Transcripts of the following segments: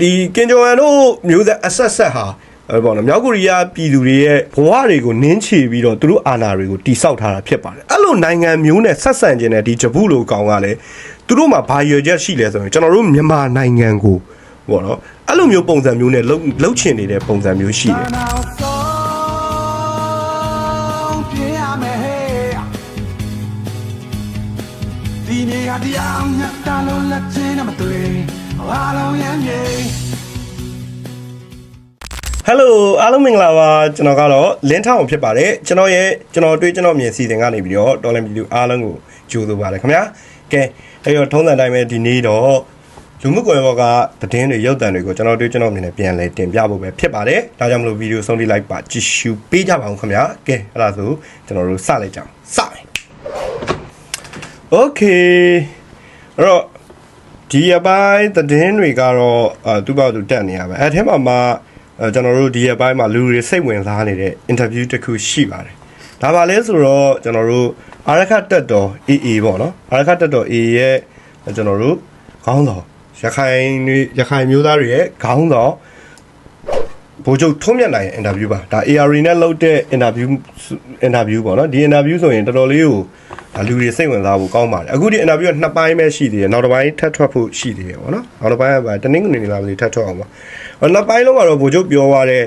ဒီကင်ဂျိုဟန်တို့မျိုးသက်အဆက်ဆက်ဟာအဲ့ပေါ့နော်မြောက်ကိုရီးယားပြည်သူတွေရဲ့ဘဝတွေကိုနင်းချပြီးတော့သူတို့အာဏာတွေကိုတိစောက်ထားတာဖြစ်ပါတယ်အဲ့လိုနိုင်ငံမျိုးနဲ့ဆက်ဆံခြင်းနဲ့ဒီဂျပူလိုကောင်ကလည်းသူတို့မှာဘာရွယ်ချက်ရှိလဲဆိုရင်ကျွန်တော်တို့မြန်မာနိုင်ငံကိုပေါ့နော်အဲ့လိုမျိုးပုံစံမျိုးနဲ့လှုပ်လှုပ်ချင်နေတဲ့ပုံစံမျိုးရှိတယ် Now song ပြရမယ်ဟဲ့ဒီနေ့ကတရားမြတ်တာလို့လက်ချင်းနဲ့မတွေ့ အားလုံးရမ်းမြေ Hello အားလုံးမင်္ဂလာပါကျွန်တော်ကတော့လင်းထောင်ဖြစ်ပါတယ်ကျွန်တော်ရဲ့ကျွန်တော်တွေ့ကျွန်တော်မြင်စီစဉ်ကနေပြီးတော့တော်လန်ဗီဒီယိုအားလုံးကိုကြိုဆိုပါတယ်ခင်ဗျာကဲအဲ့တော့ထုံးစံတိုင်းပဲဒီနေ့တော့လူမှုကွန်ရက်ဘောကသတင်းတွေရုပ်သံတွေကိုကျွန်တော်တွေ့ကျွန်တော်မြင်နေပြန်လဲတင်ပြဖို့ပဲဖြစ်ပါတယ်ဒါကြောင့်မလို့ဗီဒီယိုဆုံးထိလိုက်ပါကြည့်ရှုပေးကြပါအောင်ခင်ဗျာကဲအဲ့ဒါဆိုကျွန်တော်တို့စလိုက်ကြအောင်စမယ် Okay အဲ့တော့ ဒီအပိုင်းသတင်းတွေကတော့အဲသူ့ဘောက်သူတက်နေရပါအဲအဲထဲမှာမှအဲကျွန်တော်တို့ဒီအပိုင်းမှာလူတွေစိတ်ဝင်စားနေတဲ့ interview တစ်ခုရှိပါတယ်ဒါပါလဲဆိုတော့ကျွန်တော်တို့အာရခတက်တော် AA ပေါ့နော်အာရခတက်တော် AA ရဲ့ကျွန်တော်တို့ခေါင်းဆောင်ရခိုင်တွေရခိုင်မျိုးသားတွေရဲ့ခေါင်းဆောင်ဘိုးချုပ်ထုံးမြတ်နိုင်ရဲ့ interview ပါဒါ ARI နဲ့လုပ်တဲ့ interview interview ပေါ့နော်ဒီ interview ဆိုရင်တော်တော်လေးကို ဒါလူတွေစိတ်ဝင်စားဖို့ကောင်းပါတယ်အခုဒီ interview ကနှစ်ပိုင်းပဲရှိသေးတယ်နောက်တစ်ပိုင်းထပ်ထွက်ဖို့ရှိသေးတယ်ပေါ့နော်နောက်တစ်ပိုင်းကပါတနင်္ဂနွေနေ့လာမလို့ထပ်ထွက်အောင်ပါဟောနှစ်ပိုင်းလုံးကတော့ဘိုးချုပ်ပြောသွားတဲ့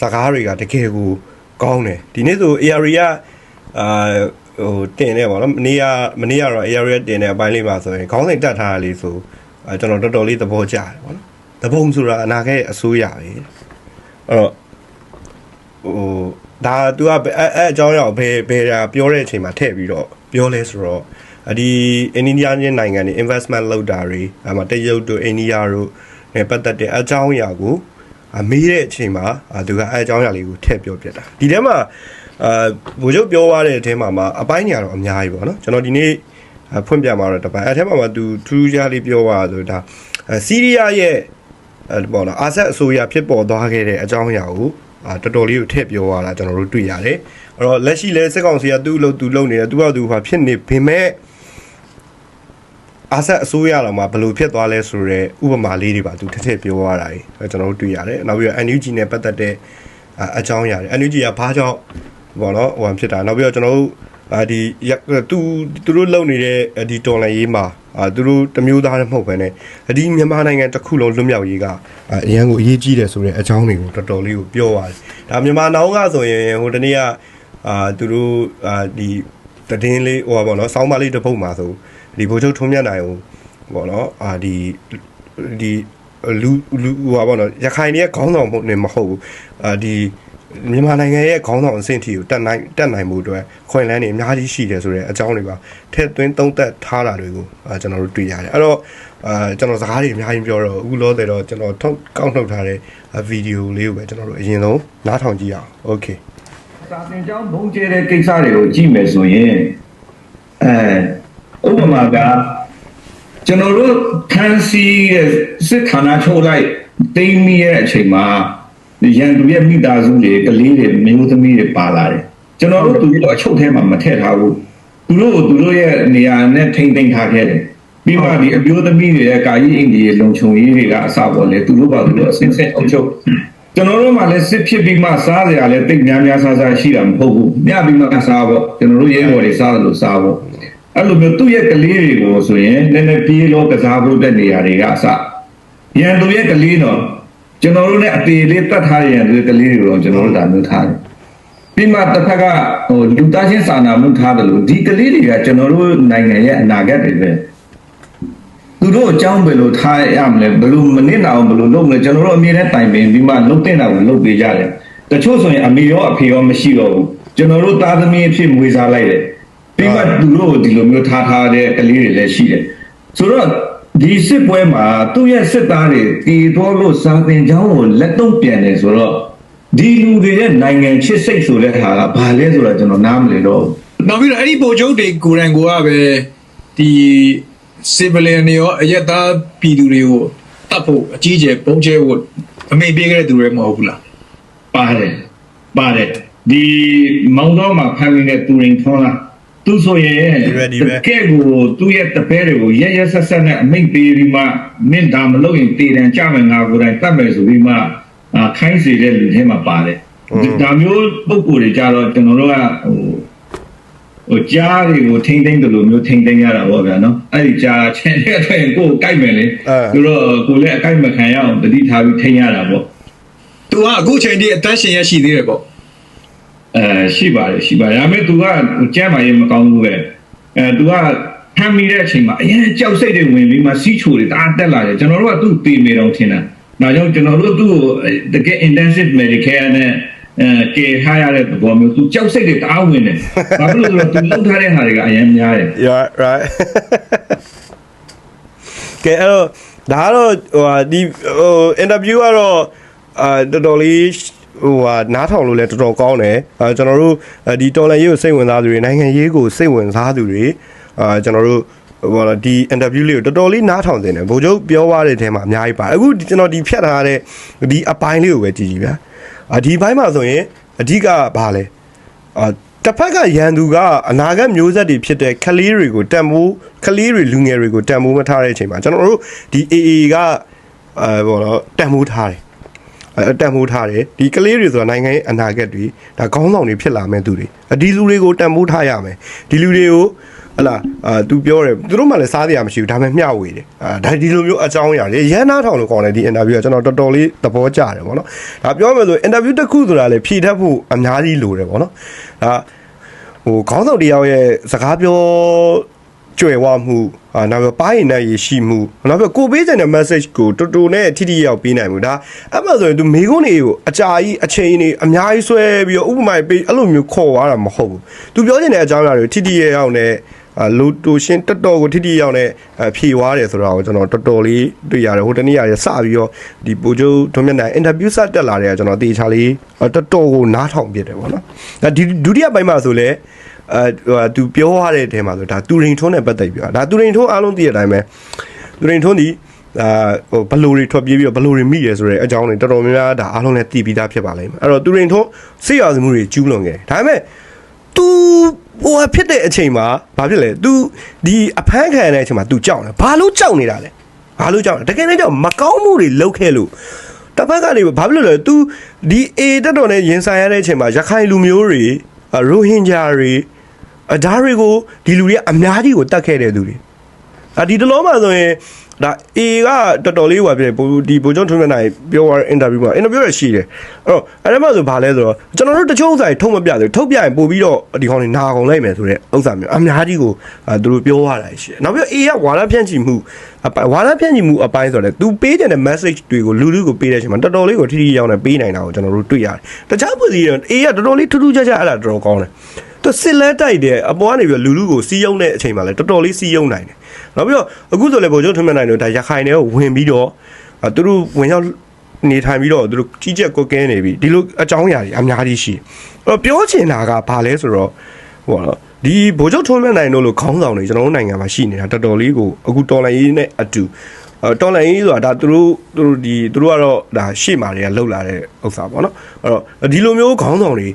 စကားတွေကတကယ်ကိုကောင်းတယ်ဒီနေ့ဆို ARI ကအာဟိုတင်နေပါတော့မနေ့ကမနေ့ကတော့ ARI တင်တဲ့အပိုင်းလေးမှာဆိုရင်ခေါင်းစဉ်တက်ထားတာလေးဆိုအဲကျွန်တော်တော်တော်လေးသဘောကျတယ်ပေါ့နော်သဘုံဆိုတာအနာဂတ်အစိုးရပဲအဲ့တော့ဟို ဒါ तू ကအဲအဲအကြောင်းအရာကိုဘယ်ဘယ်တာပြောတဲ့အချိန်မှာထည့်ပြီးတော့ပြောလဲဆိုတော့အဒီအိန္ဒိယချင်းနိုင်ငံတွေ investment လုပ်တာတွေအမတရုတ်တို့အိန္ဒိယတို့နဲ့ပတ်သက်တဲ့အကြောင်းအရာကိုအမေးတဲ့အချိန်မှာအာသူကအဲအကြောင်းအရာလေးကိုထည့်ပြောပြတာဒီထဲမှာအာဘိုလ်ချုပ်ပြောသွားတဲ့အထဲမှာမှာအပိုင်းညာတော့အများကြီးပေါ့နော်ကျွန်တော်ဒီနေ့အဖွင့်ပြမှာတော့တပိုင်းအဲထဲမှာမှာ तू ထူးခြားလေးပြောသွားတာဆိုဒါအဲစီးရီးယားရဲ့အဲပေါ့နော်အာဆက်အစိုးရဖြစ်ပေါ်သွားခဲ့တဲ့အကြောင်းအရာကိုအာ တော်တော်လေးကိုထည့်ပြောရတာကျွန်တော်တို့တွေ့ရတယ်အဲ့တော့လက်ရှိလဲစစ်ကောင်စီကသူ့အလုပ်သူလုပ်နေတယ်သူ့ဘာသူဘာဖြစ်နေပေမဲ့အာဆက်အစိုးရတော်မှာဘယ်လိုဖြစ်သွားလဲဆိုတော့ဥပမာလေးတွေပါသူထည့်ထည့်ပြောရတာကြီးအဲကျွန်တော်တို့တွေ့ရတယ်နောက်ပြီးတော့ NUG နဲ့ပတ်သက်တဲ့အအကြောင်းအရာတွေ NUG ကဘာကြောင့်ပေါ့နော်ဟိုဖြစ်တာနောက်ပြီးတော့ကျွန်တော်တို့ အာဒီသူသူတို့လုပ်နေတဲ့ဒီတော်လန်ရေးမှာအာသူတို့တမျိုးသားလည်းမဟုတ်ဘဲနဲ့ဒီမြန်မာနိုင်ငံတစ်ခုလုံးလွတ်မြောက်ရေးကအရန်ကိုအရေးကြီးတယ်ဆိုတဲ့အကြောင်းတွေကိုတော်တော်လေးကိုပြောပါတယ်ဒါမြန်မာနောင်ကဆိုရင်ဟိုတနေ့ကအာသူတို့အာဒီတည်င်းလေးဟိုပါပေါ့နော်စောင်းမလေးတစ်ပုတ်မှာဆိုဒီဘိုးချုပ်ထုံးမြတ်နိုင်ကိုပေါ့နော်အာဒီဒီလူလူဟိုပါပေါ့နော်ရခိုင်တွေရဲ့ခေါင်းဆောင်မှုနဲ့မဟုတ်ဘူးအာဒီ မြန်မာနိုင်ငံရဲ့ခေါင်းဆောင်အဆင့်ထိကိုတက်နိုင်တက်နိုင်မှုအတွက်ခွင့်လန်းနေအများကြီးရှိတယ်ဆိုတဲ့အကြောင်းတွေပါထည့်သွင်းသုံးသပ်ထားတာတွေကိုအာကျွန်တော်တို့တွေ့ရတယ်အဲ့တော့အာကျွန်တော်စကားတွေအများကြီးပြောတော့အခုလောတယ်တော့ကျွန်တော်ထုတ်ကောက်နှုတ်ထားတဲ့ဗီဒီယိုလေးကိုပဲကျွန်တော်တို့အရင်ဆုံးနားထောင်ကြည့်အောင်โอเค စာသင်ကျောင်းဘုံကျဲတဲ့ကိစ္စတွေကိုကြည့်မယ်ဆိုရင်အဲဥပမာကကျွန်တော်တို့ခန်းစီရဲ့စစ်ဌာနချုပ်လိုက်တိမ့်မိရဲ့အချိန်မှာ ရန်သူရဲ့မိသားစုတွေကလေးတွေမျိုးသမီးတွေပါလာတယ်ကျွန်တော်တို့သူတို့အချုပ်ထဲမှာမထည့်ထားဘူးသူတို့ကိုသူတို့ရဲ့နေရာနဲ့ထိမ့်သိမ်းထားခဲ့တယ်ပြီးမှဒီအမျိုးသမီးတွေရဲ့ကာယိအင်ဒီရဲ့လုံခြုံရေးတွေကအစပေါ်လေသူတို့ပါသူတို့အစင်းစင်းအုပ်ချုပ်ကျွန်တော်တို့မှလည်းစစ်ဖြစ်ပြီးမှစားစရာလည်းတိတ်များများစားစားရှိတာမဟုတ်ဘူးညပြီးမှစားပေါ့ကျွန်တော်တို့ရဲဘော်တွေစားတယ်လို့စားပေါ့အဲ့လိုမျိုးသူ့ရဲ့ကလေးတွေကိုဆိုရင်နည်းနည်းပြေးလို့ကစားဖို့တဲ့နေရာတွေကအစရန်သူရဲ့ကလေးတော့ ကျွန်တော်တို့ ਨੇ အတေလေးတတ်ထားရန်သူရဲ့ကလေးတွေတော့ကျွန်တော်တို့ဒါမျိုးထားတယ်ပြီးမှတစ်ဖက်ကဟိုလူသားချင်းစာနာမှုထားတယ်လို့ဒီကလေးတွေကကျွန်တော်တို့နိုင်ငံရဲ့အနာဂတ်တွေပဲသူတို့အကြောင်းဘယ်လိုထားရမလဲဘယ်လိုမနစ်နာအောင်ဘယ်လိုလုပ်မလဲကျွန်တော်တို့အမြဲတမ်းတိုင်ပင်ပြီးမှလုပ်တဲ့တာကိုလုပ်ပေးကြတယ်တချို့ဆိုရင်အမေရောအဖေရောမရှိတော့ဘူးကျွန်တော်တို့သားသမီးအဖြစ်မွေးစားလိုက်တယ်ပြီးမှသူတို့ကိုဒီလိုမျိုးထားထားတဲ့ကလေးတွေလည်းရှိတယ်ဆိုတော့ ဒီစစ်ပွဲမှာသူ့ရဲ့စစ်သားတွေတည်တော်လို့စာသင်ကျောင်းကိုလက်တော့ပြန်တယ်ဆိုတော့ဒီလူတွေရဲ့နိုင်ငံချစ်စိတ်ဆိုတဲ့ဟာကဘာလဲဆိုတော့ကျွန်တော်နားမလည်တော့ဘူးနောက်ပြီးတော့အဲ့ဒီပုံချုပ်တွေကိုယ်တိုင်ကိုကပဲဒီ civilian တွေရောအရက်သားပြည်သူတွေကိုတတ်ဖို့အကြီးအကျယ်ပုံကျဲဖို့အမိန့်ပေးခဲ့တဲ့သူတွေမဟုတ်ဘူးလားပါတယ်ပါတယ်ဒီမောင်တော်မှာဖမ်းနေတဲ့သူရင်ထွန်းလား သူသူဆိုရင်ဒီပဲဒီပဲတကယ်ကိုသူ့ရဲ့တပည့်တွေကိုရက်ရက်ဆက်ဆက်နဲ့အမိတ်ပေးပြီးမှမင်းဒါမလုပ်ရင်တည်တံကြမယ်ငါကိုယ်တိုင်တတ်မယ်ဆိုပြီးမှအာခိုင်းစေတဲ့လူထဲမှာပါတယ်ဟုတ်ဒါမျိုးပုံကိုယ်တွေကြတော့ကျွန်တော်တို့ကဟိုဟိုကြားတွေကိုထိမ့်သိမ့်တယ်လို့မျိုးထိမ့်သိမ့်ရတာပေါ့ဗျာနော်အဲ့ဒီကြားချင်တဲ့အတွက်ကိုယ်ကိုကြိုက်မယ်လေအဲသူတော့ကိုယ်လည်းအကြိုက်မခံရအောင်တတိထားပြီးထိမ့်ရတာပေါ့သူကအခုချိန်ထိအသက်ရှင်ရရှိသေးတယ်ပေါ့ အဲရှိပါတယ်ရှိပါတယ်ဒါပေမဲ့ तू ကကြမ်းပါရင်မကောင်းဘူးပဲအဲ तू ကထမ်းမိတဲ့အချိန်မှာအရင်ကြောက်စိတ်တွေဝင်ပြီးမှစီးချိုတွေတအားတက်လာတယ်ကျွန်တော်တို့ကသူ့ပေမေတော့ထင်တာဒါကြောင့်ကျွန်တော်တို့သူ့ကိုတကယ် intensive medical နဲ့အဲကေထားရတဲ့သဘောမျိုးသူကြောက်စိတ်တွေတအားဝင်တယ်ဘာဖြစ်လို့လဲဆိုတော့သူလုပ်ထားတဲ့ဟာတွေကအရင်များတယ် Yeah right ကဲအဲ့တော့ဒါကတော့ဟိုဒီဟို interview ကတော့အာတော်တော်လေး ဟိုဟာနားထောင်လို့လည်းတော်တော်ကောင်းတယ်အာကျွန်တော်တို့အာဒီတော်လန်ရေးကိုစိတ်ဝင်စားသူတွေနိုင်ငံရေးကိုစိတ်ဝင်စားသူတွေအာကျွန်တော်တို့ဟိုဒီ interview လေးကိုတော်တော်လေးနားထောင်တင်တယ်ဘိုလ်ချုပ်ပြောသွားတဲ့အထဲမှာအများကြီးပါအခုကျွန်တော်ဒီဖြတ်ထားတဲ့ဒီအပိုင်းလေးကိုပဲကြည့်ကြည့်ဗျာအာဒီဘိုင်းမှာဆိုရင်အဓိကဘာလဲအာတစ်ဖက်ကရန်သူကအနာဂတ်မျိုးဆက်တွေဖြစ်တဲ့ကလေးတွေကိုတန်ဖိုးကလေးတွေလူငယ်တွေကိုတန်ဖိုးမထားတဲ့အချိန်မှာကျွန်တော်တို့ဒီ AA ကအဲဘောတော့တန်ဖိုးထားတယ်အဲ တန်ဖိုးထားတယ်ဒီကလေးတွေဆိုတာနိုင်ငံရဲ့အနာဂတ်တွေဒါခေါင်းဆောင်တွေဖြစ်လာမဲ့သူတွေအဒီလူတွေကိုတန်ဖိုးထားရမယ်ဒီလူတွေကိုဟလာအာသူပြောတယ်သူတို့မှလည်းစားတရားမရှိဘူးဒါပေမဲ့မျှဝေတယ်အာဒါဒီလိုမျိုးအကြောင်းအရာတွေရန်နာထောင်လို့ကောင်းတယ်ဒီ interview ကကျွန်တော်တော်တော်လေးသဘောကျတယ်ဗောနော်ဒါပြောမယ်ဆို interview တစ်ခုဆိုတာလေဖြည့်တတ်ဖို့အများကြီးလိုတယ်ဗောနော်ဒါဟိုခေါင်းဆောင်တယောက်ရဲ့စကားပြော ကြွယ်ဝမှုအာနောက်ပြီးပိုင်းရင်နဲ့ရရှိမှုနောက်ပြီးကိုပေးတဲ့ message ကိုတူတူနဲ့ထိထိရောက်ပေးနိုင်မှုဒါအဲ့မှာဆိုရင် तू မိကုန်းတွေကိုအကြာကြီးအချိန်တွေအများကြီးဆွဲပြီးတော့ဥပမာပေးအဲ့လိုမျိုးခေါ်သွားတာမဟုတ်ဘူး तू ပြောချင်တဲ့အကြောင်းအရာတွေထိထိရောက်နဲ့အာလူတူရှင်းတော်တော်ကိုထိထိရောက်နဲ့ဖြေသွားတယ်ဆိုတော့ကျွန်တော်တော်တော်လေးတွေ့ရတယ်ဟိုတနေ့ရတယ်စပြီးတော့ဒီပိုချိုးထွန်းမြတ်နိုင်အင်တာဗျူးစတက်လာတဲ့ကျွန်တော်တေချာလေးတော်တော်ကိုနားထောင်ပြတယ်ပေါ့နော်ဒါဒီဒုတိယပိုင်းမှာဆိုလဲ အဲဟိုသူပြောရတဲ့အထဲမှာဆိုဒါတူရင်ထုံးနဲ့ပတ်သက်ပြီးတော့ဒါတူရင်ထုံးအားလုံးသိတဲ့အတိုင်းပဲတူရင်ထုံးဒီအာဟိုဘလိုတွေထွက်ပြေးပြီးတော့ဘလိုတွေမိရဲဆိုတဲ့အကြောင်းတွေတော်တော်များများဒါအားလုံးလည်းသိပြီးသားဖြစ်ပါလိမ့်မယ်အဲ့တော့တူရင်ထုံးစိတ်ရစမှုတွေကျူးလွန်ခဲ့တယ်ဒါပေမဲ့ तू ဟိုဖြစ်တဲ့အချိန်မှာဘာဖြစ်လဲ तू ဒီအဖမ်းခံရတဲ့အချိန်မှာ तू ကြောက်တယ်ဘာလို့ကြောက်နေတာလဲဘာလို့ကြောက်လဲတကယ်လည်းကြောက်မကောင်းမှုတွေလုပ်ခဲ့လို့တစ်ဖက်ကနေဘာဖြစ်လို့လဲ तू ဒီ A တက်တော်နဲ့ရင်ဆိုင်ရတဲ့အချိန်မှာရခိုင်လူမျိုးတွေရိုဟင်ဂျာတွေ အဒါတွေကိုဒီလူတွေကအများကြီးကိုတတ်ခဲ့တဲ့သူတွေအဒီတလုံးမှာဆိုရင်ဒါ A ကတော်တော်လေးဟိုပြပိုဒီဘိုဂျွန်ထွန်းမြတ်နိုင်ပြောရအင်တာဗျူးမှာအင်တာဗျူးရရှိတယ်အဲ့တော့အဲ့ဒါမှဆိုဘာလဲဆိုတော့ကျွန်တော်တို့တချို့ဥစ္စာတွေထုတ်မပြသေးဘူးထုတ်ပြရင်ပို့ပြီးတော့ဒီခေါင်းတွေနာကုန်လိုက်မယ်ဆိုတဲ့ဥစ္စာမျိုးအများကြီးကိုအဲသူတို့ပြောရတာရှိတယ်နောက်ပြီး A ကဝါရဖြန့်ချီမှုအပိုင်းဝါရဖြန့်ချီမှုအပိုင်းဆိုတော့သူပေးတဲ့ message တွေကိုလူလူကိုပေးတဲ့အချိန်မှာတော်တော်လေးကိုထိထိရောက်နေပေးနိုင်တာကိုကျွန်တော်တို့တွေ့ရတယ်တခြားပြည်စီတွေ A ကတော်တော်လေးထူးထူးခြားခြားအဲ့ဒါတော်တော်ကောင်းတယ် သူစစ်လဲတိုက်တယ်အပေါ်ကနေပြီးလူလူကိုစီးယုံတဲ့အချိန်မှာလည်းတော်တော်လေးစီးယုံနိုင်တယ်နောက်ပြီးတော့အခုဆိုလည်းဗိုလ်ချုပ်ထွန်းမြတ်နိုင်တို့ဒါရခိုင်တွေကိုဝင်ပြီးတော့အဲသူတို့ဝင်ရောက်နေထိုင်ပြီးတော့သူတို့ကြီးကြက်ကွက်ကဲနေပြီဒီလိုအကြောင်းအရာတွေအများကြီးရှိတယ်အဲ့တော့ပြောချင်တာကဘာလဲဆိုတော့ဟိုတော့ဒီဗိုလ်ချုပ်ထွန်းမြတ်နိုင်တို့လိုခေါင်းဆောင်တွေကျွန်တော်တို့နိုင်ငံမှာရှိနေတာတော်တော်လေးကိုအခုတော်လိုင်းရေးနဲ့အတူအဲတော်လိုင်းရေးဆိုတာဒါသူတို့သူတို့ဒီသူတို့ကတော့ဒါရှေ့မှာတွေကလှုပ်လာတဲ့ဥစ္စာပေါ့နော်အဲ့တော့ဒီလိုမျိုးခေါင်းဆောင်တွေအဲ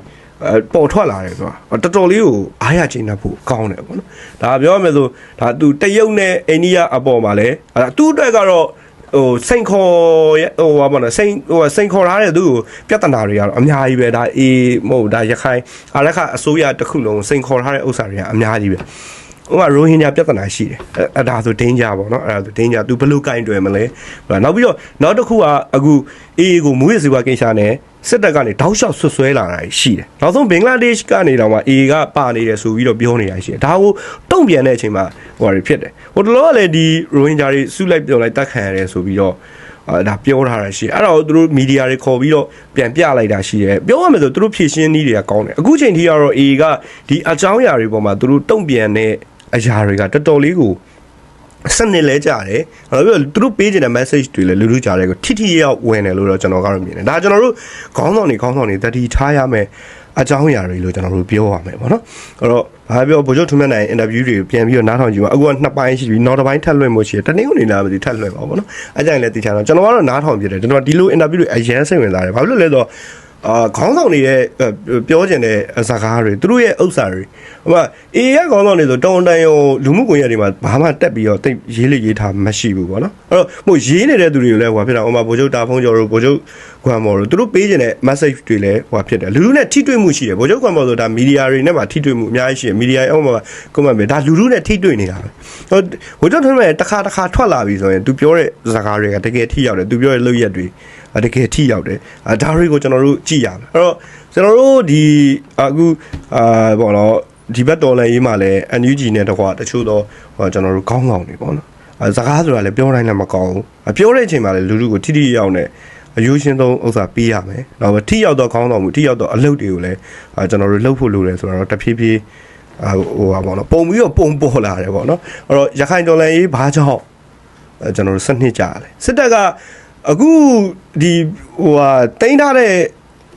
ပေါ်ထွက်လာတယ်ဆိုတာတော်တော်လေးကိုအားရကျဉ်းတတ်ဖို့ကောင်းတယ်ပေါ့နော်ဒါပြောရမယ်ဆိုဒါသူတရုတ်နဲ့အိန္ဒိယအပေါ်မှာလဲအဲသူ့အတွက်ကတော့ဟိုစိန်ခေါ်ရဟိုဘာပေါ့နော်စိန်ဟိုစိန်ခေါ်ထားတဲ့သူ့ကိုပြဿနာတွေကတော့အများကြီးပဲဒါအေးမဟုတ်ဒါရခိုင်အရက်ခအစိုးရတစ်ခုလုံးစိန်ခေါ်ထားတဲ့ဥစ္စာတွေကအများကြီးပဲဟိုကရိုဟင်ဂျာပြဿနာရှိတယ်အဲအဲ့ဒါဆို danger ပေါ့နော်အဲ့ဒါဆို danger तू ဘယ်လိုကင်တွယ်မလဲဟိုနောက်ပြီးတော့နောက်တစ်ခုကအခုအေးကိုမူရစီဝါကိစ္စနဲ့ စစ်တပ်ကနေတောက်လျှောက်ဆွဆွဲလာတာရှိတယ်နောက်ဆုံးဘင်္ဂလားဒေ့ရှ်ကနေတော့မှအေးကပါနေတယ်ဆိုပြီးတော့ပြောနေတာရှိတယ်ဒါကိုတုံ့ပြန်တဲ့အချိန်မှာဟိုဟာတွေဖြစ်တယ်ဟိုတလောကလည်းဒီရိုဟင်ဂျာတွေစုလိုက်ပြောလိုက်တတ်ခံရတယ်ဆိုပြီးတော့အာဒါပြောထားတာရှိတယ်အဲ့တော့သူတို့မီဒီယာတွေခေါ်ပြီးတော့ပြန်ပြလိုက်တာရှိတယ်ပြောရမယ်ဆိုသူတို့ဖြည့်ရှင်းနည်းတွေကကောင်းတယ်အခုချိန်ထိကတော့ A ကဒီအကြောင်းအရာတွေပေါ်မှာသူတို့တုံ့ပြန်တဲ့အရာတွေကတော်တော်လေးကို စနစ်လဲကြတယ်။အဲ့တော့သူတို့ပေးချင်တဲ့ message တွေလည်းလူလူကြားတယ်ကိုထိထိရောက်ဝင်တယ်လို့တော့ကျွန်တော်ကတော့မြင်တယ်။ဒါကျွန်တော်တို့ခေါင်းဆောင်တွေခေါင်းဆောင်တွေတတိထားရမယ်အကြောင်းအရာတွေလို့ကျွန်တော်တို့ပြောရမယ်ပေါ့နော်။အဲ့တော့ဘာပြောဗိုလ်ချုပ်ထွန်းမြတ်နိုင် interview တွေပြန်ပြီးတော့နားထောင်ကြည့်ပါအခုကနှစ်ပိုင်းရှိပြီနောက်တစ်ပိုင်းထပ်လွှင့်ဖို့ရှိတယ်။တနည်းကနေလာမသိထပ်လွှင့်ပါပေါ့နော်။အဲ့ကြရင်လည်းသိချင်တော့ကျွန်တော်ကတော့နားထောင်ပြတယ်ကျွန်တော်ဒီလို interview တွေအရင်စိတ်ဝင်စားတယ်။ဘာဖြစ်လို့လဲဆိုတော့ အာခေါင်းဆောင်တွေရဲ့ပြောကျင်တဲ့ဇာကားတွေသူတို့ရဲ့ဥစ္စာတွေဟိုမှာအေးရခေါင်းဆောင်တွေဆိုတောင်းတန်ရောလူမှုကွန်ရက်တွေမှာဘာမှတက်ပြီးတော့တိတ်ရေးလေရေးထားမရှိဘူးပေါ့နော်အဲ့တော့မို့ရေးနေတဲ့သူတွေကိုလည်းဟိုဖြစ်တာဟိုမှာဗိုလ်ချုပ်တာဖုံးကျော်တို့ဗိုလ်ချုပ်ကွမ်မော်တို့သူတို့ပေးကျင်တဲ့ message တွေလည်းဟိုဖြစ်တယ်လူလူနဲ့ထိတွေ့မှုရှိတယ်ဗိုလ်ချုပ်ကွမ်မော်ဆိုတာမီဒီယာတွေနဲ့မှာထိတွေ့မှုအများကြီးရှိတယ်မီဒီယာအောက်မှာ comment ပဲဒါလူလူနဲ့ထိတွေ့နေတာပဲဟိုဗိုလ်ချုပ်ထွန်းမဲ့တစ်ခါတစ်ခါထွက်လာပြီဆိုရင်သူပြောတဲ့ဇာကားတွေကတကယ်ထိရောက်တယ်သူပြောတဲ့လုပ်ရက်တွေအ တကယ်ထိရောက်တယ်အဲဒါတွေကိုကျွန်တော်တို့ကြည့်ရမယ်အဲ့တော့ကျွန်တော်တို့ဒီအခုအာဘောနော်ဒီဘက်တော်လည်းရေးမှလည်း NUG နဲ့တကွာတချို့တော့ဟိုကျွန်တော်တို့ကောင်းဆောင်တွေပေါ့နော်အဲစကားဆိုတာလည်းပြောတိုင်းလည်းမကောင်းဘူးအပြောတဲ့အချိန်မှာလည်းလူလူကိုထိထိရောက်နေအယူရှင်းဆုံးဥစ္စာပေးရမယ်။နောက်ထိရောက်တော့ခေါင်းဆောင်မှုထိရောက်တော့အလုပ်တွေကိုလည်းအာကျွန်တော်တို့လှုပ်ဖို့လိုတယ်ဆိုတော့တဖြည်းဖြည်းအာဟိုပါပေါ့နော်ပုံပြီးတော့ပုံပေါ်လာတယ်ပေါ့နော်။အဲ့တော့ရခိုင်တော်လည်းရေးဘာကြောင့်အဲကျွန်တော်တို့စနစ်ကြရတယ်။စစ်တပ်က အခုဒီဟိုဟာတင်ထားတဲ့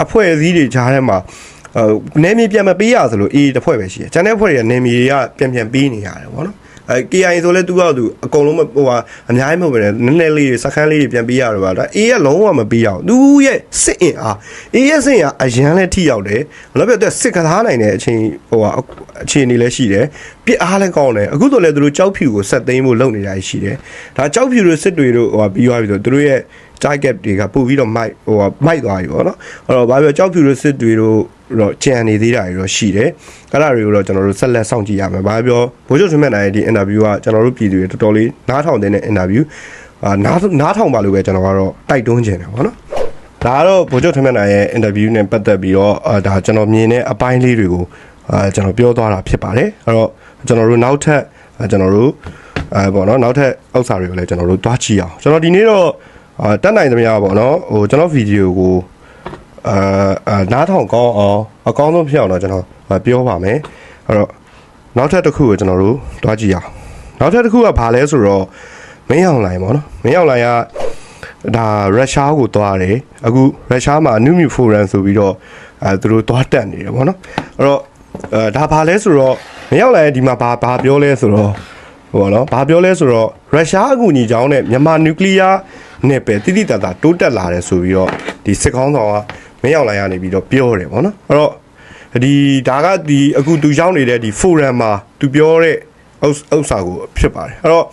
အဖွဲ့အစည်းတွေကြားထဲမှာဟိုနေမြေပြန်မပေးရဆိုလို့အေးတစ်ဖွဲ့ပဲရှိတယ်။ကျန်တဲ့အဖွဲ့တွေကနေမြေတွေကပြန်ပြန်ပေးနေရတယ်ပေါ့နော်။ အဲ KI ဆိုလဲသူကသူအကုန်လုံးမဟိုဟာအများကြီးမဟုတ်ပဲနည်းနည်းလေးစခန်းလေးတွေပြန်ပေးရတော့ပါဒါအေးကလုံးဝမပေးရအောင်သူရဲ့စစ်အင်အားအေးရဲ့စစ်အင်အားအရန်လဲထိရောက်တယ်ဘာလို့ပြောတဲ့စစ်ကစားနိုင်တဲ့အချိန်ဟိုဟာအခြေအနေလဲရှိတယ်ပြစ်အားလဲကောင်းတယ်အခုဆိုလဲသူတို့ကြောက်ဖြူကိုဆက်သိမ်းဖို့လုပ်နေတာရှိတယ်ဒါကြောက်ဖြူတို့စစ်တွေတို့ဟိုဟာပြီးသွားပြီဆိုသူတို့ရဲ့ target တွေကပို့ပြီးတော့ mic ဟိုမိုက်သွားပြီပေါ့နော်အဲ့တော့ဘာပြောကြောက်ဖြူတို့စစ်တွေတို့ တော့ကြံနေသေးတာတွေတော့ရှိတယ်အဲ့ဒါတွေကိုတော့ကျွန်တော်တို့ဆက်လက်စောင့်ကြည့်ရမယ်ဘာပြောဘိုးချုပ်ထွန်းမြတ်နိုင်ရဲ့ဒီ interview ကကျွန်တော်တို့ပြည်သူတွေတော်တော်လေးနားထောင်တဲ့ interview အာနားနားထောင်ပါလို့ပဲကျွန်တော်ကတော့တိုက်တွန်းခြင်းတယ်ပေါ့နော်ဒါကတော့ဗိုလ်ချုပ်ထွန်းမြတ်နိုင်ရဲ့ interview နဲ့ပတ်သက်ပြီးတော့အာဒါကျွန်တော်မြင်တဲ့အပိုင်းလေးတွေကိုအာကျွန်တော်ပြောသွားတာဖြစ်ပါတယ်အဲ့တော့ကျွန်တော်တို့နောက်ထပ်အာကျွန်တော်တို့အဲပေါ့နော်နောက်ထပ်ဥစ္စာတွေကိုလည်းကျွန်တော်တို့တွားကြည့်အောင်ကျွန်တော်ဒီနေ့တော့အာတက်နိုင်သမျှပေါ့နော်ဟိုကျွန်တော်ဗီဒီယိုကို အာအာနားထောင်ကောင်းအောင်အကောင်းဆုံးဖြစ်အောင်တော့ကျွန်တော်ပြောပါမယ်အဲ့တော့နောက်ထပ်တစ်ခုကိုကျွန်တော်တို့တွားကြည့်အောင်နောက်ထပ်တစ်ခုကဘာလဲဆိုတော့မင်းအောင်လိုင်းပေါ့နော်မင်းအောင်လိုင်းကဒါရုရှားကိုသွားတယ်အခုရုရှားမှာ New Mu Forum ဆိုပြီးတော့အဲသူတို့သွားတက်နေတယ်ပေါ့နော်အဲ့တော့အဲဒါဘာလဲဆိုတော့မင်းအောင်လိုင်းကဒီမှာဘာဘာပြောလဲဆိုတော့ ဟိုပါနော်ဘာပြောလဲဆိုတော့ရုရှားအကူအညီကြောင်းနဲ့မြန်မာနျူကလ িয়ার နဲ့ပဲတိတိတတ်တာတိုးတက်လာတယ်ဆိုပြီးတော့ဒီစစ်ကောင်းဆောင်ကမင်းရောက်လာရနေပြီးတော့ပြောတယ်ပေါ့နော်အဲ့တော့ဒီဒါကဒီအခုသူရောက်နေတဲ့ဒီ forum မှာသူပြောတဲ့ဥစ္ဥစ္စာကိုဖြစ်ပါတယ်အဲ့တော့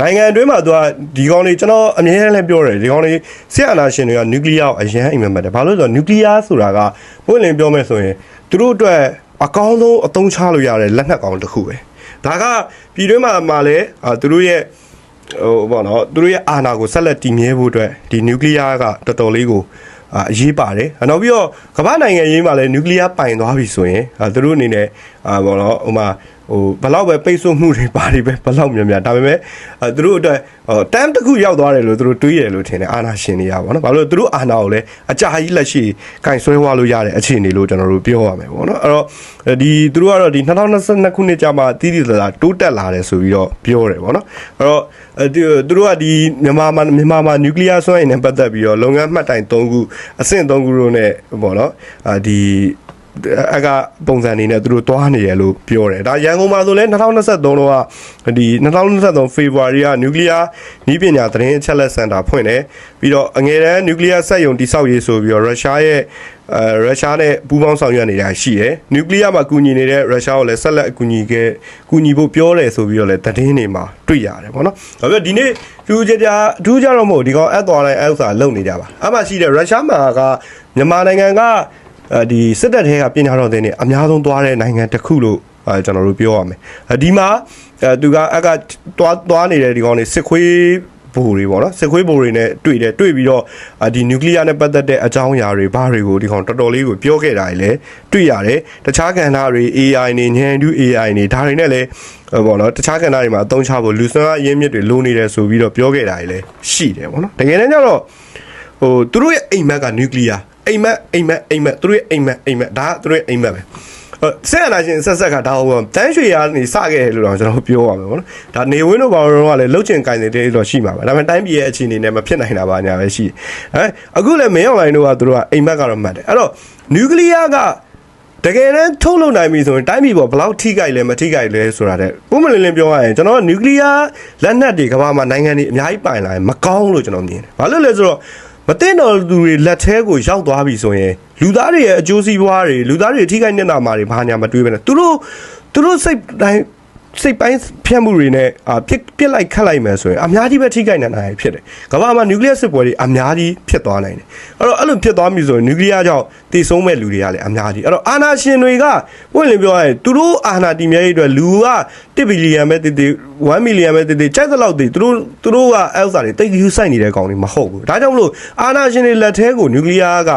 နိုင်ငံအတွင်းမှာသူကဒီကောင်လေးကျွန်တော်အမြဲတမ်းလည်းပြောတယ်ဒီကောင်လေးစစ်အာဏာရှင်တွေကနျူကလ িয়ার ကိုအရန်အိမ်မက်မှတ်တယ်ဘာလို့လဲဆိုတော့နျူကလ িয়ার ဆိုတာကဘုရင်လင်းပြောမယ်ဆိုရင်သူတို့အတွက်အကောင်းဆုံးအသုံးချလို့ရတဲ့လက်နက်ကောင်တစ်ခုပဲ ဒါကပြည်တွင်းမှာမှာလည်းအာသူတို့ရဲ့ ဟိုဘောနော်သူတို့ရဲ့အာဏာကိုဆက်လက်တည်မြဲဖို့အတွက်ဒီနျူကလ িয়ার ကတော်တော်လေးကိုအာအရေးပါတယ်။နောက်ပြီးတော့ကမ္ဘာနိုင်ငံရေးမှာလည်းနျူကလ িয়ার ပိုင်သွားပြီဆိုရင်အာသူတို့အနေနဲ့အာဘောနော်ဟိုမှာ ဟိုဘလောက်ပဲပိတ်ဆို့မှုတွေပါတယ်ပဲဘလောက်များများဒါပေမဲ့အဲသူတို့အတွက်ဟိုတမ်တစ်ခုရောက်သွားတယ်လို့သူတို့တွေးရတယ်လို့ထင်တယ်အာဏာရှင်တွေကပေါ့နော်ဘာလို့လဲသူတို့အာဏာကိုလည်းအကြာကြီးလက်ရှိကင်ဆွဲဝါလို့ရတဲ့အခြေအနေလို့ကျွန်တော်တို့ပြောရမယ်ပေါ့နော်အဲ့တော့ဒီသူတို့ကတော့ဒီ2022ခုနှစ်ကြာမှတည်တည်လာတိုးတက်လာတယ်ဆိုပြီးတော့ပြောတယ်ပေါ့နော်အဲ့တော့အဲဒီသူတို့ကဒီမြန်မာမှာမြန်မာမှာနျူကလ িয়ার ဆွဲရင်နဲ့ပတ်သက်ပြီးတော့လုပ်ငန်းမှတ်တိုင်3ခုအဆင့်3ခုတို့နဲ့ပေါ့နော်အာဒီ အကပုံစံနေနဲ့သူတို့တွားနေရလို့ပြောတယ်ဒါရန်ကုန်မှာဆိုလဲ2023တော့ကဒီ2023 February က Nuclear နီးပညာသတင်းအချက်လက်စင်တာဖွင့်တယ်ပြီးတော့အငယ်တန်း Nuclear စက်ရုံတိစောက်ရေးဆိုပြီးတော့ရုရှားရဲ့အဲရုရှားနဲ့ပူးပေါင်းဆောင်ရွက်နေတာရှိတယ်နျူကလ িয়ার မှာကူညီနေတဲ့ရုရှားကိုလည်းဆက်လက်အကူအညီခဲ့ကူညီဖို့ပြောတယ်ဆိုပြီးတော့လည်းတည်င်းနေမှာတွေ့ရတယ်ပေါ့နော်ဒါပြီးတော့ဒီနေ့သူကြကြအထူးကြတော့မဟုတ်ဒီကောင်အက်သွားတိုင်းအက်ဥစားလုံနေကြပါအမှရှိတဲ့ရုရှားမှာကမြန်မာနိုင်ငံက ဒီစစ်တပ်ထဲကပညာတော်သင်တွေအများဆုံးသွားတဲ့နိုင်ငံတစ်ခုလို့အဲကျွန်တော်တို့ပြောရမယ်အဲဒီမှာအဲသူကအကတွားတွားနေတဲ့ဒီကောင်တွေစစ်ခွေးဘူတွေပေါ့နော်စစ်ခွေးဘူတွေနဲ့တွေ့တယ်တွေ့ပြီးတော့အာဒီနျူကလ িয়ার နဲ့ပတ်သက်တဲ့အကြောင်းအရာတွေဘာတွေကိုဒီကောင်တော်တော်လေးကိုပြောခဲ့တာလည်းတွေ့ရတယ်တခြားကဏ္ဍတွေ AI နေညံတူ AI နေဒါတွေနဲ့လည်းဟိုပေါ့နော်တခြားကဏ္ဍတွေမှာအသုံးချဖို့လူစွမ်းအားအရင်းမြစ်တွေလိုနေတယ်ဆိုပြီးတော့ပြောခဲ့တာလည်းရှိတယ်ပေါ့နော်တကယ်တမ်းကျတော့ဟိုသူတို့ရဲ့အိမ်မက်ကနျူကလ িয়ার အိမ်မက်အိမ်မက်အိမ်မက်သူတို့ရဲ့အိမ်မက်အိမ်မက်ဒါကသူတို့ရဲ့အိမ်မက်ပဲဆက်အနာရှင်ဆက်ဆက်ကဒါဟိုတန်းရွှေရနေစခဲ့တယ်လို့တော့ကျွန်တော်ပြောရမယ်ပေါ့နော်ဒါနေဝင်းတို့ဘာလို့တော့လည်းလှုပ်ချင်ကင်နေတဲ့တော့ရှိမှာပဲဒါပေမဲ့တိုင်းပြည်ရဲ့အခြေအနေနဲ့မဖြစ်နိုင်တာပါညာပဲရှိဟမ်အခုလည်းမင်းအွန်လိုင်းတို့ကသူတို့ကအိမ်မက်ကတော့မှတ်တယ်အဲ့တော့နျူကလ িয়ার ကတကယ်တမ်းထုတ်လုပ်နိုင်ပြီဆိုရင်တိုင်းပြည်ပေါ်ဘယ်လောက်ထိကြိုက်လဲမထိကြိုက်လဲဆိုတာတဲ့ပုံမလင်းလင်းပြောရရင်ကျွန်တော်နျူကလ িয়ার လက်နက်တွေကမ္ဘာမှာနိုင်ငံတွေအများကြီးပိုင်လာရင်မကောင်းလို့ကျွန်တော်မြင်တယ်။ဘာလို့လဲဆိုတော့ မသိတော့သူတွေလက်ထဲကိုရောက်သွားပြီဆိုရင်လူသားတွေရဲ့အကျိုးစီးပွားတွေလူသားတွေထိခိုက်နေတာမှာတွေဘာညာမတွေးပဲနဲ့သူတို့သူတို့စိတ်တိုင်း စိတ်ပိုင်းဖြတ်မှုတွေနဲ့အာပြစ်ပြစ်လိုက်ခတ်လိုက်မယ်ဆိုရင်အများကြီးပဲထိခိုက်နေတာဖြစ်တယ်။ကမ္ဘာမှာနျူကလ িয়ার စစ်ပွဲတွေအများကြီးဖြစ်သွားနိုင်တယ်။အဲ့တော့အဲ့လိုဖြစ်သွားပြီဆိုရင်နျူကလ িয়ার ကြောင့်တည်ဆုံးမဲ့လူတွေကလည်းအများကြီး။အဲ့တော့အာနာရှင်တွေကပွင့်လင်းပြောရရင်သူတို့အာနာတည်မြဲရေးအတွက်လူက1ဘီလီယံပဲတည်တည်1မီလီယံပဲတည်တည်ကြိုက်သလောက်တည်သူတို့သူတို့ကအဲ့ဥစ္စာတွေတိတ်ယူဆိုင်နေတဲ့ကောင်တွေမဟုတ်ဘူး။ဒါကြောင့်မလို့အာနာရှင်တွေလက်ထဲကိုနျူကလ িয়ার က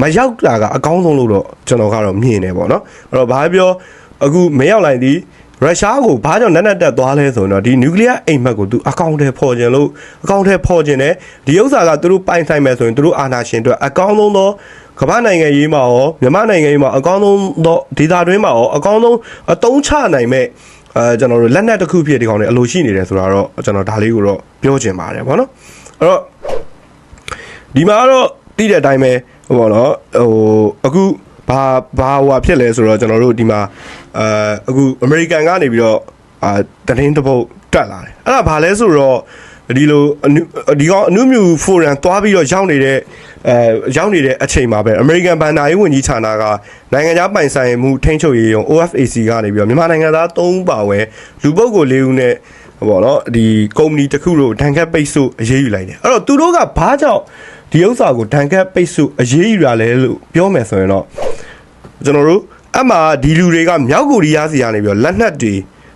မရောက်တာကအကောင်းဆုံးလို့တော့ကျွန်တော်ကတော့မြင်တယ်ပေါ့နော်။အဲ့တော့ဘာပြောအခုမရောက်လိုက်သည် ရုရှားကိုဘာကြောင့်နက်နက်တက်သွားလဲဆိုတော့ဒီနျူကလ িয়ার အိမ်မက်ကိုသူအကောင့်ထဲပေါ်ခြင်းလို့အကောင့်ထဲပေါ်ခြင်းနဲ့ဒီဥစ္စာကသူတို့ပိုင်ဆိုင်မယ်ဆိုရင်သူတို့အာဏာရှင်အတွက်အကောင်းဆုံးသောကမ္ဘာနိုင်ငံရေးမှာရောမြန်မာနိုင်ငံရေးမှာအကောင်းဆုံးသောဒေသတွင်းမှာရောအကောင်းဆုံးအတုံးချနိုင်မဲ့အဲကျွန်တော်တို့လက်နက်တစ်ခုဖြစ်ဒီကောင်တွေအလိုရှိနေတယ်ဆိုတာတော့ကျွန်တော်ဒါလေးကိုတော့ပြောချင်ပါတယ်ဗောနော်အဲ့တော့ဒီမှာကတော့တိတဲ့အတိုင်းပဲဟိုပေါ့နော်ဟိုအခု ဘာဘာဟိုဟာဖြစ်လဲဆိုတော့ကျွန်တော်တို့ဒီမှာအဲအခုအမေရိကန်ကနေပြီးတော့အာတရင်တစ်ပုတ်တက်လာတယ်အဲ့ဒါဘာလဲဆိုတော့ဒီလိုအနုဒီကောင်အနုမြူဖိုရမ်သွားပြီးတော့ရောက်နေတဲ့အဲရောက်နေတဲ့အချိန်မှာပဲအမေရိကန်ဘန်နာရေးဝန်ကြီးဌာနကနိုင်ငံခြားပိုင်ဆိုင်မှုထိန်းချုပ်ရေးရုံ OFAC ကနေပြီးတော့မြန်မာနိုင်ငံသား၃ပါဝယ်လူပုဂ္ဂိုလ်၄ဦးနဲ့ဟိုပေါ့နော်ဒီကုမ္ပဏီတစ်ခုတို့ဒဏ်ခတ်ပိတ်ဆို့အရေးယူလိုက်တယ်အဲ့တော့သူတို့ကဘာကြောင့် ဒီဥစ္စာကိုဒဏ်ခတ်ပိတ်ဆို့အရေးယူရလဲလို့ပြောမယ်ဆိုရင်တော့ကျွန်တော်တို့အမှဒီလူတွေကမြောက်ကိုရီးယားစီကနေပြီးတော့လက်နက်တွေ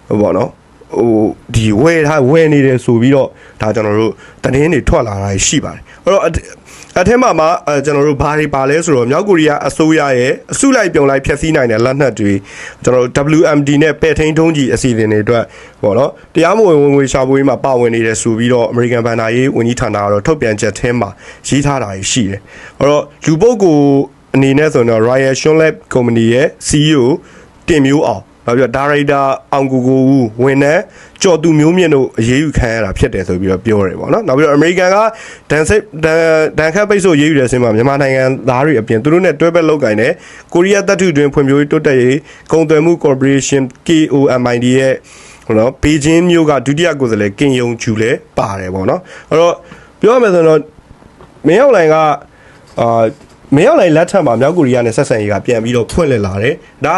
ဟိုပေါ့နော်ဟိုဒီဝယ်ထားဝယ်နေတယ်ဆိုပြီးတော့ဒါကျွန်တော်တို့တရင်တွေထွက်လာတာရှိပါတယ်အဲ့တော့ အထက်မှာမှာအဲကျွန်တော်တို့ဘာတွေပါလဲဆိုတော့မြောက်ကိုရီးယားအစိုးရရဲ့အစုလိုက်ပြုံလိုက်ဖျက်ဆီးနိုင်တဲ့လက်နက်တွေကျွန်တော်တို့ WMD နဲ့ပဲ့ထိန်ထုံးကြီးအစီအစဉ်တွေအတွက်ပေါ့နော်တရားမဝင်ဝင်ငွေရှာဖွေးမှာပါဝင်နေတယ်ဆိုပြီးတော့ American ဘန်နာရေးဝန်ကြီးဌာနကတော့ထုတ်ပြန်ချက်ထဲမှာရေးထားတာရှိတယ်အဲ့တော့လူပုဂ္ဂိုလ်အနေနဲ့ဆိုတော့ Royal Shunlab Company ရဲ့ CEO တင်မျိုးအောင် နောက်ပြီးတော့ဒါရိုက်တာအောင်ကိုကိုဦးဝန်ထမ်းကြော်သူမျိုးမြင့်တို့အရေးယူခံရတာဖြစ်တယ်ဆိုပြီးတော့ပြောတယ်ပေါ့နော်နောက်ပြီးတော့အမေရိကန်ကဒန်စိတ်ဒန်ဒန်ခတ်ပိတ်ဆို့ရေးယူတဲ့ဆင်းမှာမြန်မာနိုင်ငံသားတွေအပြင်သူတို့နဲ့တွဲဘက်လုပ်ကိုင်တဲ့ကိုရီးယားတပ်ထုတွင်ဖွံ့ဖြိုးရေးတိုးတက်ရေးကုန်သွယ်မှု Corporation KOMID ရဲ့ဟိုနော်ဘေဂျင်းမြို့ကဒုတိယကိုယ်စားလှယ်ကင်ယုံကျူလည်းပါတယ်ပေါ့နော်အဲ့တော့ပြောရမယ်ဆိုတော့မင်းရောက်လိုင်ကအာ မင်းရောက်လိုက်လက်ထက်မှာမြောက်ကိုရီးယားနဲ့ဆက်ဆံရေးကပြန်ပြီးတော့ဖွင့်လှစ်လာတယ်။ဒါ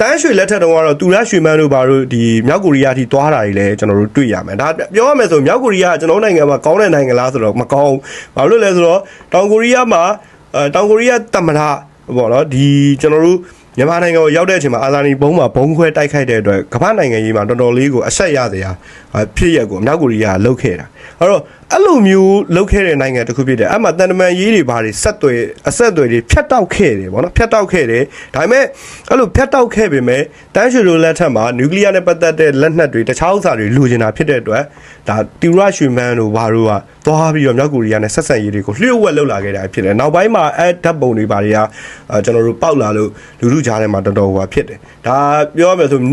တန်းရွှေလက်ထက်တုန်းကတော့သူရရွှေမန်းတို့ဘာလို့ဒီမြောက်ကိုရီးယားထိသွားတာတွေလည်းကျွန်တော်တို့တွေ့ရမယ်။ဒါပြောရမယ်ဆိုမြောက်ကိုရီးယားကကျွန်တော်နိုင်ငံမှာကောင်းတဲ့နိုင်ငံလားဆိုတော့မကောင်းဘူး။ဘာလို့လဲဆိုတော့တောင်ကိုရီးယားမှာအဲတောင်ကိုရီးယားတမနာပေါ့နော်ဒီကျွန်တော်တို့ မြန်မာနိုင်ငံကိုရောက်တဲ့အချိန်မှာအာဇာနည်ဘုံမှာဘုံခွဲတိုက်ခိုက်တဲ့အတွက်ကမ္ဘာနိုင်ငံရေးမှာတော်တော်လေးကိုအဆက်ရစရာဖြစ်ရက်ကိုမြောက်ကိုရီးယားလှုပ်ခဲ့တာအဲ့တော့အဲ့လိုမျိုးလှုပ်ခဲ့တဲ့နိုင်ငံတစ်ခုဖြစ်တယ်အဲ့မှာတန်တမန်ရေးတွေဘာတွေဆက်သွယ်အဆက်အသွယ်တွေဖြတ်တောက်ခဲ့တယ်ဗောနော်ဖြတ်တောက်ခဲ့တယ်ဒါပေမဲ့အဲ့လိုဖြတ်တောက်ခဲ့ပေမဲ့တန်းရွှေလိုလက်ထက်မှာနျူကလ িয়ার နဲ့ပတ်သက်တဲ့လက်နက်တွေတခြားဥစ္စာတွေလိုချင်တာဖြစ်တဲ့အတွက်ဒါတီရရွှေမန်းတို့ဘာတို့က သွားပြီးတော့မြောက်ကိုရီးယားနဲ့ဆက်ဆံရေးတွေကိုလျှို့ဝှက်လုပ်လာခဲ့တာဖြစ်တယ်နောက်ပိုင်းမှာအဲ့ဓာတ်ပုံတွေဘာတွေကအဲကျွန်တော်တို့ပေါက်လာလို့လူလူကြားထဲမှာတော်တော်ဟိုဖြစ်တယ်ဒါပြောရမယ်ဆိုဟို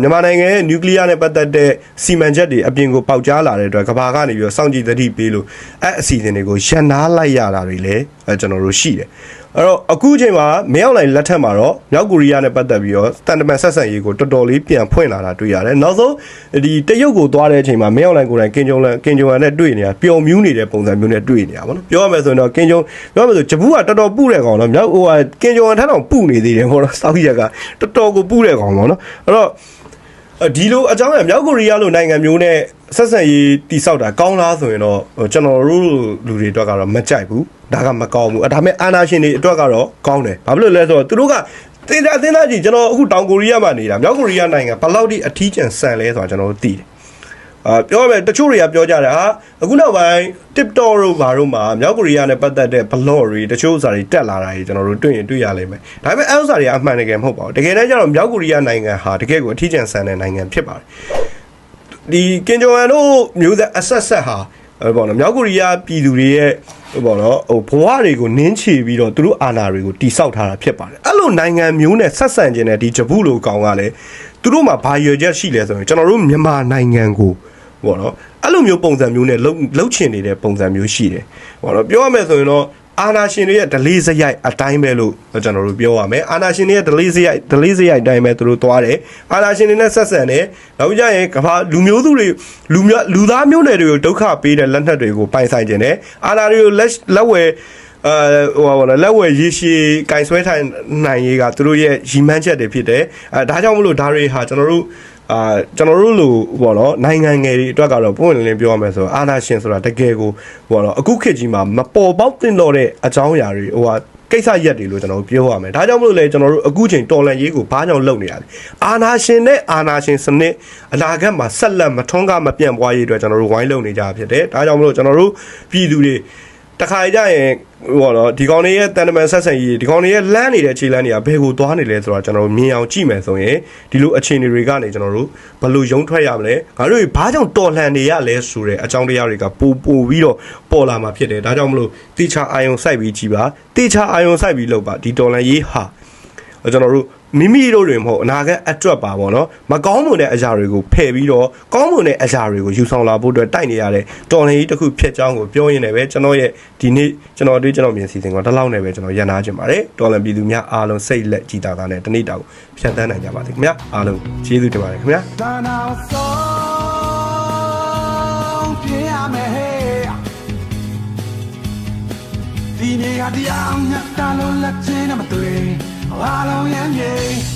မြန်မာနိုင်ငံရဲ့နျူကလ িয়ার နဲ့ပတ်သက်တဲ့စီမံချက်တွေအပြင်ကိုပေါက်ကြားလာတဲ့အတွက်ကဘာကနေပြီးတော့စောင့်ကြည့်သတိပေးလို့အဲ့အစီအစဉ်တွေကိုရန်နာလိုက်ရတာတွေလည်းအဲကျွန်တော်တို့ရှိတယ် အဲ့တော့အခုချိန်မှာမရောက်နိုင်လက်ထက်မှာတော့မြောက်ကိုရီးယားနဲ့ပတ်သက်ပြီးတော့တန်တမန်ဆက်ဆံရေးကိုတော်တော်လေးပြန်ဖွင့်လာတာတွေ့ရတယ်နောက်ဆုံးဒီတရုတ်ကိုသွားတဲ့အချိန်မှာမရောက်နိုင်ကိုယ်တိုင်ကင်ဂျုံလန်ကင်ဂျုံလန်နဲ့တွေ့နေတာပျော်မြူးနေတဲ့ပုံစံမျိုးနဲ့တွေ့နေတာပေါ့နော်ပြောရမယ်ဆိုရင်တော့ကင်ဂျုံပြောရမယ်ဆိုဂျပူးကတော်တော်ပူတဲ့ကောင်တော့မြောက်ဟိုကကင်ဂျုံလန်ထက်တော့ပူနေသေးတယ်ပေါ့နော်စောက်ရက်ကတော်တော်ကိုပူတဲ့ကောင်ပေါ့နော်အဲ့တော့ ဒီလိုအကြောင်းအရာမြောက်ကိုရီးယားလိုနိုင်ငံမျိုးနဲ့ဆက်ဆံရေးတိဆောက်တာကောင်းလားဆိုရင်တော့ကျွန်တော်တို့လူတွေအတွက်ကတော့မကြိုက်ဘူးဒါကမကောင်းဘူးအဲဒါပေမဲ့အာနာရှင်တွေအတွက်ကတော့ကောင်းတယ်ဘာဖြစ်လို့လဲဆိုတော့သူတို့ကတင်တာတင်တာကြီးကျွန်တော်အခုတောင်ကိုရီးယားမှာနေတာမြောက်ကိုရီးယားနိုင်ငံဘယ်လောက်ထိအထီးကျန်ဆန်လဲဆိုတာကျွန်တော်တို့သိတယ် အာပြောရမယ်တချို့တွေကပြောကြတယ်ဟာအခုနောက်ပိုင်း TikTok တို့ဘာတို့မှာမြောက်ကိုရီးယားနဲ့ပတ်သက်တဲ့ blog တွေတချို့ဥစ္စာတွေတက်လာတာကြီးကျွန်တော်တို့တွေ့ရင်တွေ့ရလိမ့်မယ်ဒါပေမဲ့အဲဥစ္စာတွေကအမှန်တကယ်မဟုတ်ပါဘူးတကယ်တမ်းကျတော့မြောက်ကိုရီးယားနိုင်ငံဟာတကယ်ကိုအထီးကျန်ဆန်တဲ့နိုင်ငံဖြစ်ပါတယ်ဒီကင်ဂျုံအန်တို့မျိုးသက်အဆက်ဆက်ဟာဟိုပေါ့နော်မြောက်ကိုရီးယားပြည်သူတွေရဲ့ဟိုပေါ့နော်ဟိုဘဝတွေကိုနင်းချပြီးတော့သူတို့အာဏာတွေကိုတိဆောက်ထားတာဖြစ်ပါတယ်အဲ့လိုနိုင်ငံမျိုးနဲ့ဆက်ဆံခြင်းနဲ့ဒီဂျပူလိုကောင်ကလည်းသူတို့မှာဘာရွယ်ချက်ရှိလဲဆိုရင်ကျွန်တော်တို့မြန်မာနိုင်ငံကို ပေါ့နော်အဲ့လိုမျိုးပုံစံမျိုးနဲ့လှုပ်လှုပ်ချင်နေတဲ့ပုံစံမျိုးရှိတယ်ပေါ့နော်ပြောရမယ်ဆိုရင်တော့အာနာရှင်တွေရဲ့ delay စရိုက်အတိုင်းပဲလို့ကျွန်တော်တို့ပြောရမယ်အာနာရှင်တွေရဲ့ delay စရိုက် delay စရိုက်အတိုင်းပဲသူတို့သွားတယ်အာနာရှင်တွေနဲ့ဆက်ဆံတယ်နောက်ကြရင်ကမ္ဘာလူမျိုးစုတွေလူမျိုးလူသားမျိုးနွယ်တွေကိုဒုက္ခပေးတဲ့လက်နက်တွေကိုပိုင်ဆိုင်ခြင်းတယ်အာနာတွေကိုလက်လက်ဝယ်အဲဟိုပါလက်ဝယ်ရေရှည်ကင်ဆွဲထိုင်နိုင်ရေးကသူတို့ရဲ့ရီမန်းချက်တွေဖြစ်တယ်အဲဒါကြောင့်မလို့ဒါတွေဟာကျွန်တော်တို့ အာကျွန်တော်တို့လိုပေါ့နော်နိုင်ငံငယ်တွေအတွက်ကတော့ပုံဝင်လင်းပြောရမယ်ဆိုတော့အာနာရှင်ဆိုတာတကယ်ကိုပေါ့နော်အခုခေတ်ကြီးမှာမပေါ်ပေါက်တင်တော့တဲ့အကြောင်းအရာတွေဟိုဟာကိစ္စရက်တွေလို့ကျွန်တော်တို့ပြောရမယ်ဒါကြောင့်မလို့လေကျွန်တော်တို့အခုချိန်တော်လန်ရေးကိုဘာကြောင့်လုပ်နေရလဲအာနာရှင်နဲ့အာနာရှင်စနစ်အနာဂတ်မှာဆက်လက်မထွန်းကားမပြန့်ပွားရေးအတွက်ကျွန်တော်တို့ဝိုင်းလုပ်နေကြဖြစ်တယ်ဒါကြောင့်မလို့ကျွန်တော်တို့ပြည်သူတွေ တခါကြရင်ဟိုတော့ဒီကောင်တွေရဲ့တန်တမန်ဆက်ဆံရေးဒီကောင်တွေရဲ့လမ်းနေတဲ့ခြေလမ်းတွေကဘယ်ကိုသွားနေလဲဆိုတော့ကျွန်တော်တို့မြင်အောင်ကြည့်မယ်ဆိုရင်ဒီလိုအခြေအနေတွေကနေကျွန်တော်တို့ဘယ်လိုရုံထွက်ရမလဲငါတို့ဘာကြောင့်တော်လှန်နေရလဲဆိုတဲ့အကြောင်းတရားတွေကပိုပိုပြီးတော့ပေါ်လာမှာဖြစ်တယ်ဒါကြောင့်မလို့တေချာအာယုံစိုက်ပြီးကြည်ပါတေချာအာယုံစိုက်ပြီးလုပ်ပါဒီတော်လှန်ရေးဟာကျွန်တော်တို့ မိမိတို့တွေမဟုတ်အနာဂတ်အတွက်ပါပေါ့နော်မကောင်းမွန်တဲ့အရာတွေကိုဖယ်ပြီးတော့ကောင်းမွန်တဲ့အရာတွေကိုယူဆောင်လာဖို့အတွက်တိုက်နေရတဲ့တော်လှန်ရေးတစ်ခုဖြစ်ကြောင်းကိုပြောရင်းနဲ့ပဲကျွန်တော်ရဲ့ဒီနေ့ကျွန်တော်တို့ကျွန်တော်မြင်စီစဉ်ကဒီလောက်နဲ့ပဲကျွန်တော်ရန်နာခြင်းပါတယ်တော်လှန်ပြည်သူများအားလုံးစိတ်လက်ကြည်တာသားနဲ့တနေ့တာကိုဖြတ်သန်းနိုင်ကြပါစေခင်ဗျာအားလုံးကျေးဇူးတင်ပါတယ်ခင်ဗျာဒါနာဆုံးပြရမယ်ဟဲ့ဒီနေ့ကတရားမြတ်တာလို့လက်ချင်းနဲ့မတွေ့ အားလုံးရမ်းမြေ